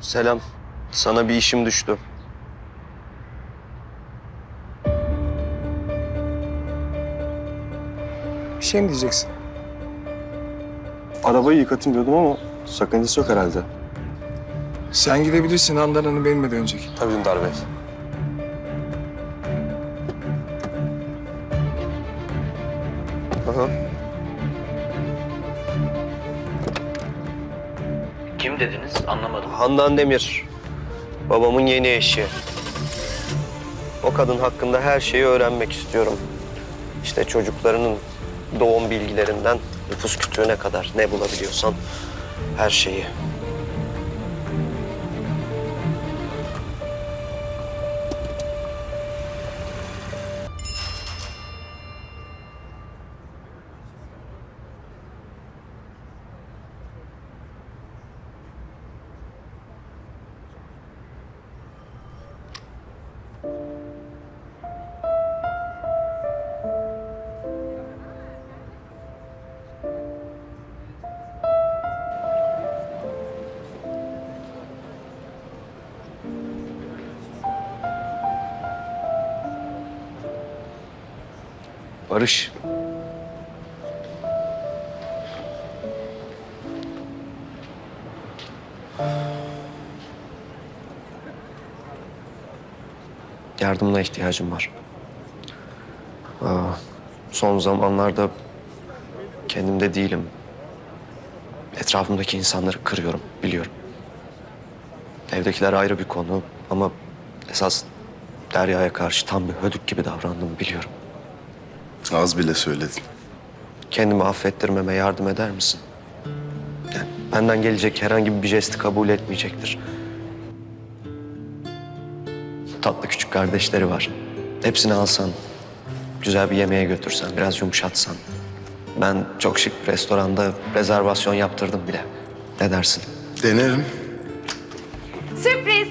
Selam. Sana bir işim düştü. Bir şey mi diyeceksin? Arabayı yıkatayım diyordum ama sakıncası yok herhalde. Sen gidebilirsin. Handan Hanım benimle dönecek. Tabii Dündar Bey. Aha. Dediniz? Anlamadım. Handan Demir. Babamın yeni eşi. O kadın hakkında her şeyi öğrenmek istiyorum. İşte çocuklarının doğum bilgilerinden nüfus kütüğüne kadar ne bulabiliyorsan her şeyi. Barış. Yardımına ihtiyacım var. Aa, son zamanlarda kendimde değilim. Etrafımdaki insanları kırıyorum, biliyorum. Evdekiler ayrı bir konu ama esas Derya'ya karşı tam bir hödük gibi davrandım biliyorum. Az bile söyledin. Kendimi affettirmeme yardım eder misin? Yani benden gelecek herhangi bir jesti kabul etmeyecektir. Tatlı küçük kardeşleri var. Hepsini alsan, güzel bir yemeğe götürsen, biraz yumuşatsan. Ben çok şık bir restoranda rezervasyon yaptırdım bile. Ne dersin? Denerim. Sürpriz.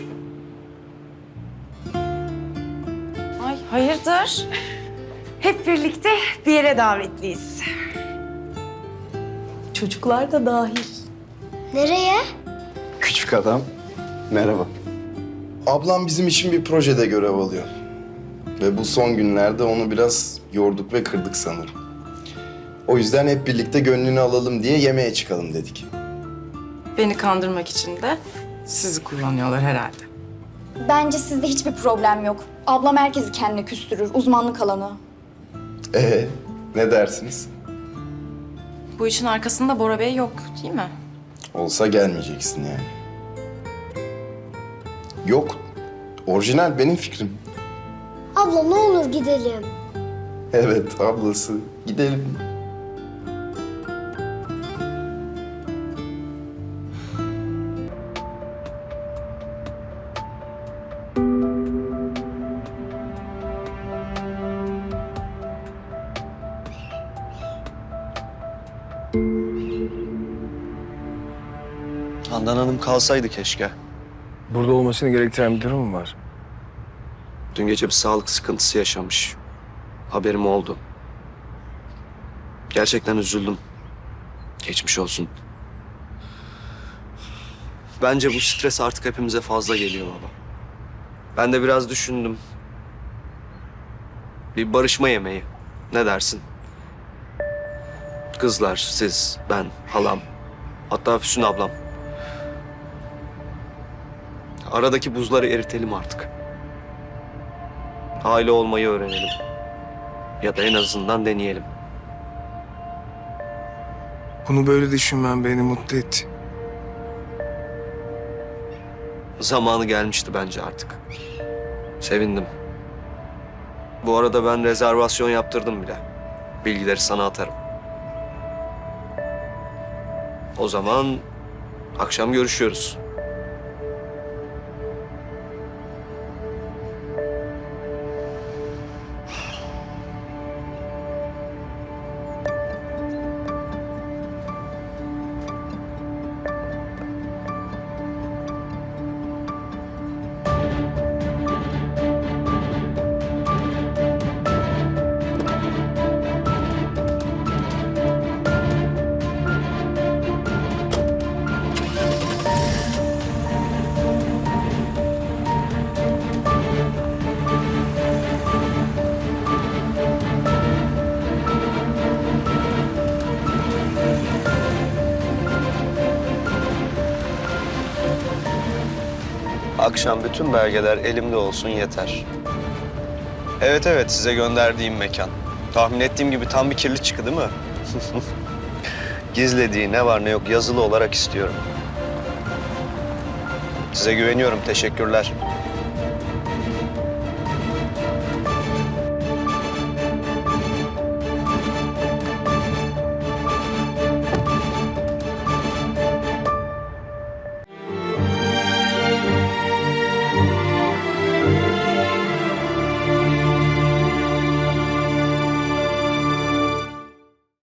Ay hayırdır? Hep birlikte bir yere davetliyiz. Çocuklar da dahil. Nereye? Küçük adam. Merhaba. Ablam bizim için bir projede görev alıyor. Ve bu son günlerde onu biraz yorduk ve kırdık sanırım. O yüzden hep birlikte gönlünü alalım diye yemeğe çıkalım dedik. Beni kandırmak için de sizi kullanıyorlar herhalde. Bence sizde hiçbir problem yok. Ablam herkesi kendine küstürür. Uzmanlık alanı. Ee, ne dersiniz? Bu işin arkasında Bora Bey yok değil mi? Olsa gelmeyeceksin yani. Yok. Orijinal benim fikrim. Abla ne olur gidelim. Evet ablası. Gidelim. Handan Hanım kalsaydı keşke. Burada olmasını gerektiren bir durum mu var? Dün gece bir sağlık sıkıntısı yaşamış. Haberim oldu. Gerçekten üzüldüm. Geçmiş olsun. Bence bu stres artık hepimize fazla geliyor baba. Ben de biraz düşündüm. Bir barışma yemeği. Ne dersin? Kızlar, siz, ben, halam. Hatta Füsun ablam. Aradaki buzları eritelim artık. Aile olmayı öğrenelim. Ya da en azından deneyelim. Bunu böyle düşünmen beni mutlu etti. Zamanı gelmişti bence artık. Sevindim. Bu arada ben rezervasyon yaptırdım bile. Bilgileri sana atarım. O zaman akşam görüşüyoruz. Akşam bütün belgeler elimde olsun yeter. Evet evet size gönderdiğim mekan. Tahmin ettiğim gibi tam bir kirli çıkı değil mi? Gizlediği ne var ne yok yazılı olarak istiyorum. Size güveniyorum. Teşekkürler.